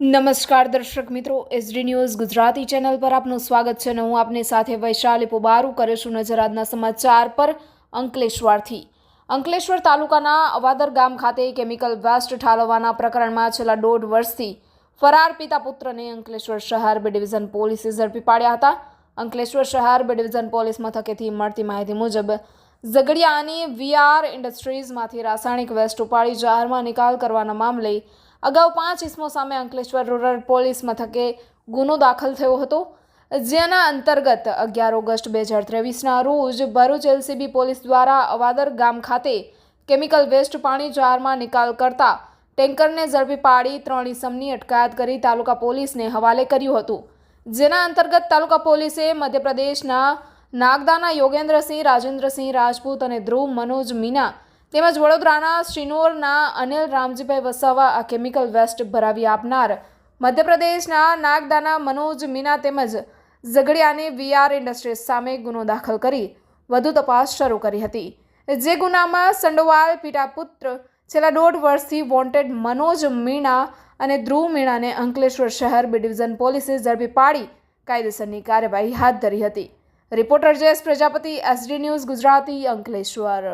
નમસ્કાર દર્શક મિત્રો એસડી ન્યૂઝ ગુજરાતી ચેનલ પર આપનું સ્વાગત છે અને હું આપની સાથે વૈશાલી પોબારુ કરીશું નજર આજના સમાચાર પર અંકલેશ્વરથી. અંકલેશ્વર તાલુકાના અવાદર ગામ ખાતે કેમિકલ વેસ્ટ ઠાલવવાના પ્રકરણમાં છેલ્લા દોઢ વર્ષથી ફરાર પિતા પુત્રને અંકલેશ્વર શહેર બે ડિવિઝન પોલીસે ઝડપી પાડ્યા હતા. અંકલેશ્વર શહેર બે ડિવિઝન પોલીસ મથકેથી મળતી માહિતી મુજબ, ઝઘડિયાની વીઆર ઇન્ડસ્ટ્રીઝમાંથી રાસાયણિક વેસ્ટ ઉપાડી જાહેરમાં નિકાલ કરવાના મામલે અગાઉ પાંચ ઇસમો સામે અંકલેશ્વર રૂરલ પોલીસ મથકે ગુનો દાખલ થયો હતો. જેના અંતર્ગત અગિયાર ઓગસ્ટ બે હજાર ત્રેવીસના રોજ ભરૂચ એલસીબી પોલીસ દ્વારા અવાદર ગામ ખાતે કેમિકલ વેસ્ટ પાણી જારમાં નિકાલ કરતા ટેન્કરને ઝડપી પાડી ત્રણ ઇસમની અટકાયત કરી તાલુકા પોલીસને હવાલે કર્યું હતું. જેના અંતર્ગત તાલુકા પોલીસે મધ્યપ્રદેશના નાગદાના યોગેન્દ્રસિંહ, રાજેન્દ્રસિંહ રાજપૂત અને ધ્રુવ મનોજ મીના તેમજ વડોદરાના શ્રીનોરના અનિલ રામજીભાઈ વસાવા આ કેમિકલ વેસ્ટ ભરાવી આપનાર. મધ્યપ્રદેશના નાગદાના મનોજ મીના તેમજ ઝઘડિયાની વીઆર ઇન્ડસ્ટ્રીઝ સામે ગુનો દાખલ કરી વધુ તપાસ શરૂ કરી હતી. જે ગુનામાં સંડોવાલ પીટાપુત્ર છેલ્લા દોઢ વર્ષથી વોન્ટેડ મનોજ મીણા અને ધ્રુવ મીણાને અંકલેશ્વર શહેર બી ડિવિઝન પોલીસે ઝડપી પાડી કાયદેસરની કાર્યવાહી હાથ ધરી હતી. Reporter Jayesh Prajapati, SD news Gujarati Ankleshwar.